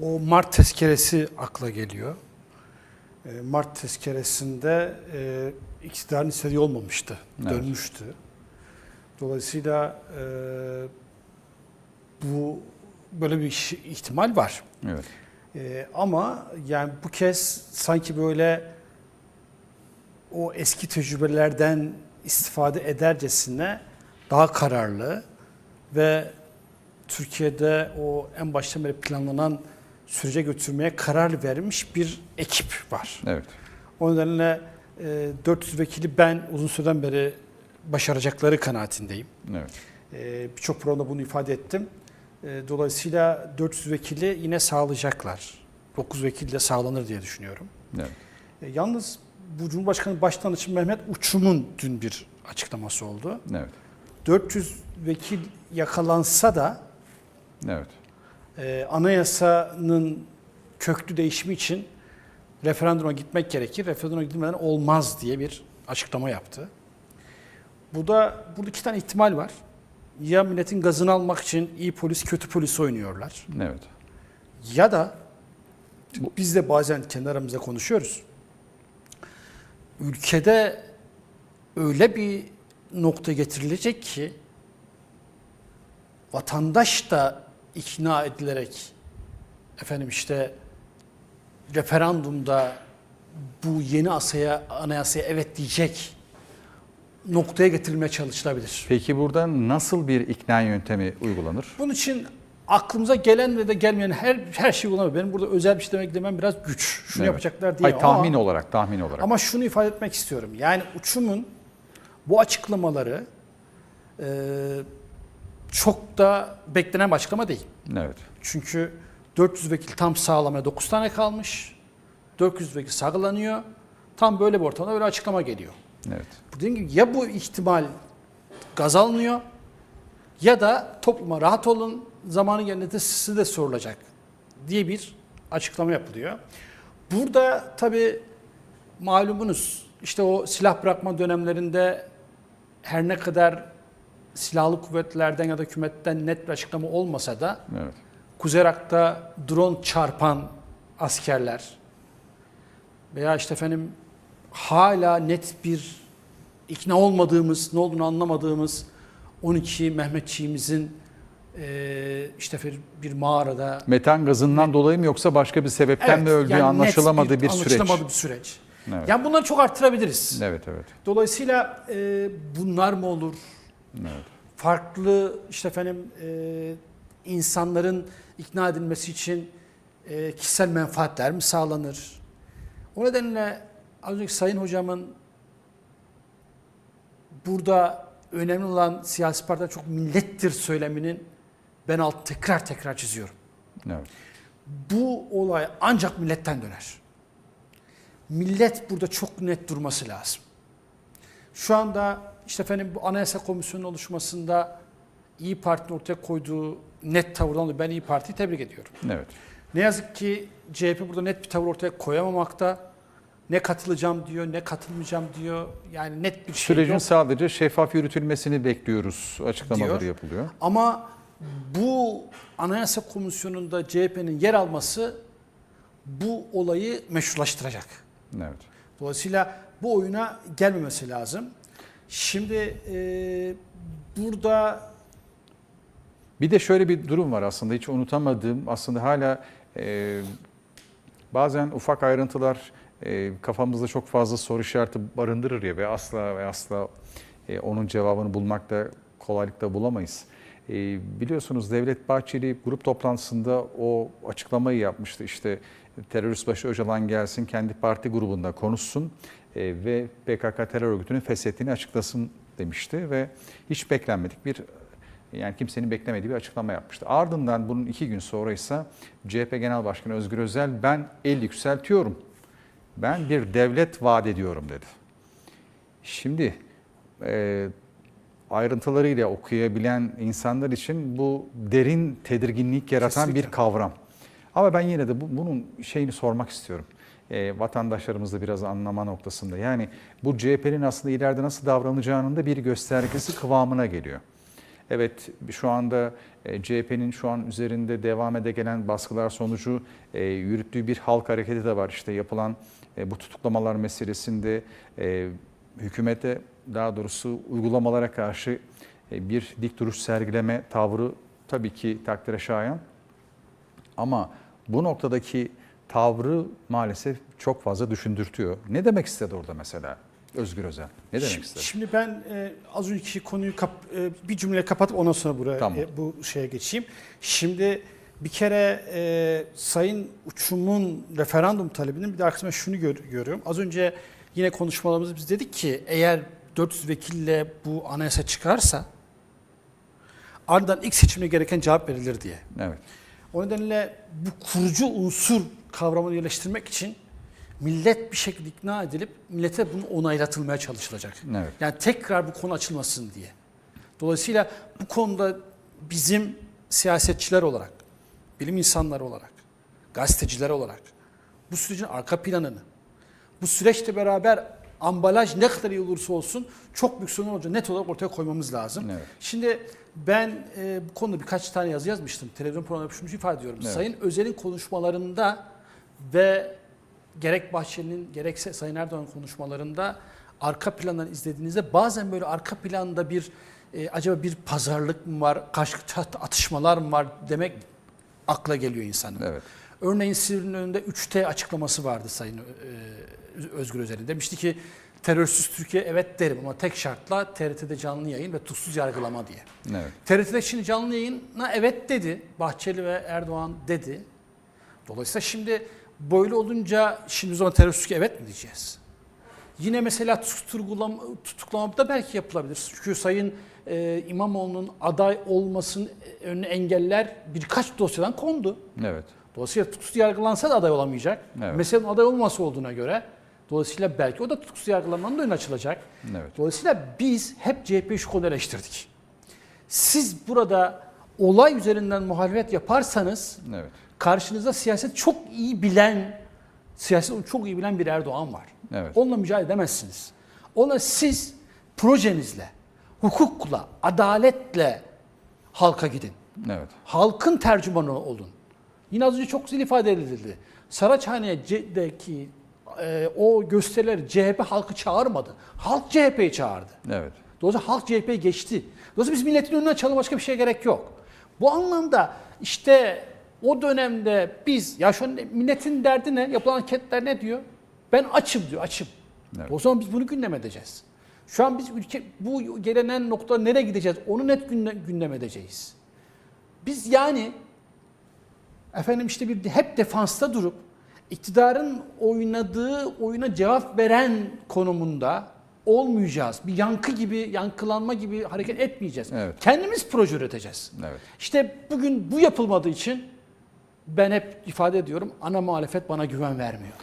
o Mart tezkeresi akla geliyor. E, Mart tezkeresinde e, iktidarın istediği olmamıştı, Evet. dönmüştü. Dolayısıyla e, bu böyle bir ihtimal var. Evet. E, ama yani bu kez sanki böyle o eski tecrübelerden istifade edercesine daha kararlı ve Türkiye'de o en baştan beri planlanan sürece götürmeye karar vermiş bir ekip var. Evet. O nedenle e, 400 vekili ben uzun süreden beri başaracakları kanaatindeyim. Evet. E, Birçok programda bunu ifade ettim. E, Dolayısıyla 400 vekili yine sağlayacaklar. 9 vekil de sağlanır diye düşünüyorum. Evet. E, Yalnız bu Cumhurbaşkanı Başdanışçı Mehmet Uçum'un dün bir açıklaması oldu. Evet. 400 vekil yakalansa da Evet. E, anayasanın köklü değişimi için referanduma gitmek gerekir. Referanduma gidilmeden olmaz diye bir açıklama yaptı. Bu da burada iki tane ihtimal var. Ya milletin gazını almak için iyi polis kötü polis oynuyorlar. Evet. Ya da biz de bazen kendi aramızda konuşuyoruz. Ülkede öyle bir nokta getirilecek ki vatandaş da ikna edilerek efendim işte referandumda bu yeni asaya, anayasaya evet diyecek noktaya getirilmeye çalışılabilir. Peki burada nasıl bir ikna yöntemi uygulanır? Bunun için aklımıza gelen ve de gelmeyen her her şey olabilir. Benim burada özel bir şey demek demem biraz güç. Şunu Evet. yapacaklar diye Ay, tahmin ama, olarak, tahmin olarak. ama şunu ifade etmek istiyorum. Yani uçumun bu açıklamaları e, çok da beklenen bir açıklama değil. Evet. Çünkü 400 vekil tam sağlamaya 9 tane kalmış. 400 vekil sağlanıyor. Tam böyle bir ortamda böyle açıklama geliyor. Evet. Dediğim gibi ya bu ihtimal gaz alınıyor ya da topluma rahat olun zamanı gelince size de sorulacak diye bir açıklama yapılıyor. Burada tabii malumunuz işte o silah bırakma dönemlerinde her ne kadar silahlı kuvvetlerden ya da hükümetten net bir açıklama olmasa da Evet. Kuzey Irak'ta drone çarpan askerler veya işte efendim hala net bir ikna olmadığımız, ne olduğunu anlamadığımız 12 Mehmetçiğimizin eee, işte bir mağarada Metan gazından dolayı mı yoksa başka bir sebepten mi öldüğü yani net anlaşılamadığı bir, süreç. Anlaşılamadığı bir süreç. Evet. Yani bunları çok arttırabiliriz. Evet, evet. Dolayısıyla eee, bunlar mı olur? Evet. farklı işte efendim e, insanların ikna edilmesi için e, kişisel menfaatler mi sağlanır? O nedenle az önceki Sayın Hocamın burada önemli olan siyasi partiler çok millettir söyleminin ben alt tekrar tekrar çiziyorum. Evet. Bu olay ancak milletten döner. Millet burada çok net durması lazım. Şu anda işte efendim bu Anayasa Komisyonu'nun oluşmasında İyi Parti'nin ortaya koyduğu net tavırdan dolayı ben İyi Parti'yi tebrik ediyorum. Evet. Ne yazık ki CHP burada net bir tavır ortaya koyamamakta. Ne katılacağım diyor, ne katılmayacağım diyor. Yani net bir şey Sürecin yok. sadece şeffaf yürütülmesini bekliyoruz. Açıklamaları Diyor. yapılıyor. Ama bu Anayasa Komisyonu'nda CHP'nin yer alması bu olayı meşrulaştıracak. Evet. Dolayısıyla bu oyuna gelmemesi lazım. Şimdi e, burada Bir de şöyle bir durum var aslında hiç unutamadığım. Aslında hala e, bazen ufak ayrıntılar e, kafamızda çok fazla soru işareti barındırır ya ve asla ve asla e, onun cevabını bulmakta kolaylıkla bulamayız. E, biliyorsunuz Devlet Bahçeli grup toplantısında o açıklamayı yapmıştı. İşte terörist başı Öcalan gelsin kendi parti grubunda konuşsun ve PKK terör örgütünün feshettiğini açıklasın demişti ve hiç beklenmedik bir yani kimsenin beklemediği bir açıklama yapmıştı. Ardından bunun iki gün sonra ise CHP Genel Başkanı Özgür Özel ben el yükseltiyorum. Ben bir devlet vaat ediyorum dedi. Şimdi e, ayrıntılarıyla okuyabilen insanlar için bu derin tedirginlik yaratan Kesinlikle. bir kavram. Ama ben yine de bu, bunun şeyini sormak istiyorum. E, vatandaşlarımız da biraz anlama noktasında. Yani bu CHP'nin aslında ileride nasıl davranacağının da bir göstergesi kıvamına geliyor. Evet şu anda e, CHP'nin şu an üzerinde devam ede gelen baskılar sonucu e, yürüttüğü bir halk hareketi de var. İşte yapılan e, bu tutuklamalar meselesinde hükümete daha doğrusu uygulamalara karşı bir dik duruş sergileme tavrı tabii ki takdire şayan. Ama bu noktadaki tavrı maalesef çok fazla düşündürtüyor. Ne demek istedi orada mesela Özgür Özel? Ne demek Şimdi, istedi? şimdi ben e, az önceki konuyu kap- e, bir cümle kapatıp ondan sonra buraya Tamam. e, bu şeye geçeyim. Şimdi bir kere e, Sayın Uçum'un referandum talebinin bir de arkasında şunu gör- görüyorum. Az önce yine konuşmalarımızda biz dedik ki eğer 400 vekille bu anayasa çıkarsa ardından ilk seçimde gereken cevap verilir diye. Evet. O nedenle bu kurucu unsur kavramını yerleştirmek için millet bir şekilde ikna edilip millete bunu onaylatılmaya çalışılacak. Evet. Yani tekrar bu konu açılmasın diye. Dolayısıyla bu konuda bizim siyasetçiler olarak, bilim insanları olarak, gazeteciler olarak bu sürecin arka planını, bu süreçle beraber ambalaj ne kadar iyi olursa olsun çok büyük sorun olacak net olarak ortaya koymamız lazım. Evet. Şimdi ben e, bu konuda birkaç tane yazı yazmıştım. Televizyon programında şunu ifade ediyorum. Evet. Sayın Özel'in konuşmalarında ve gerek Bahçeli'nin gerekse Sayın Erdoğan'ın konuşmalarında arka plandan izlediğinizde bazen böyle arka planda bir e, acaba bir pazarlık mı var, kaş atışmalar mı var demek akla geliyor insanın. Evet. Örneğin Silivri'nin önünde 3T açıklaması vardı Sayın e, Özgür Özel'in. Demişti ki terörsüz Türkiye evet derim ama tek şartla TRT'de canlı yayın ve tutsuz yargılama diye. Evet. TRT'de şimdi canlı yayına evet dedi. Bahçeli ve Erdoğan dedi. Dolayısıyla şimdi böyle olunca şimdi o zaman terörsüz Türkiye evet mi diyeceğiz? Yine mesela tutuklama, tutuklama da belki yapılabilir. Çünkü Sayın e, İmamoğlu'nun aday olmasının önüne engeller birkaç dosyadan kondu. Evet. Dolayısıyla tutuksuz yargılansa da aday olamayacak. Evet. Meselenin aday olması olduğuna göre dolayısıyla belki o da tutuksuz yargılanmanın da önüne açılacak. Evet. Dolayısıyla biz hep CHP'yi şu konuda eleştirdik. Siz burada olay üzerinden muhalefet yaparsanız Evet. karşınızda siyaset çok iyi bilen, siyaset çok iyi bilen bir Erdoğan var. Evet. Onunla mücadele edemezsiniz. Ona siz projenizle, hukukla, adaletle halka gidin. Evet. Halkın tercümanı olun. Yine az önce çok güzel ifade edildi. Saraçhane'deki e, o gösterileri CHP halkı çağırmadı. Halk CHP'yi çağırdı. Evet. Dolayısıyla halk CHP'yi geçti. Dolayısıyla biz milletin önüne açalım başka bir şeye gerek yok. Bu anlamda işte o dönemde biz ya şu an milletin derdi ne? Yapılan anketler ne diyor? Ben açım diyor, açım. Evet. O zaman biz bunu gündem edeceğiz. Şu an biz ülke bu gelenen nokta nereye gideceğiz? Onu net gündem, gündem edeceğiz. Biz yani efendim işte bir hep defansta durup iktidarın oynadığı oyuna cevap veren konumunda olmayacağız. Bir yankı gibi, yankılanma gibi hareket etmeyeceğiz. Evet. Kendimiz proje üreteceğiz. Evet. İşte bugün bu yapılmadığı için ben hep ifade ediyorum ana muhalefet bana güven vermiyor.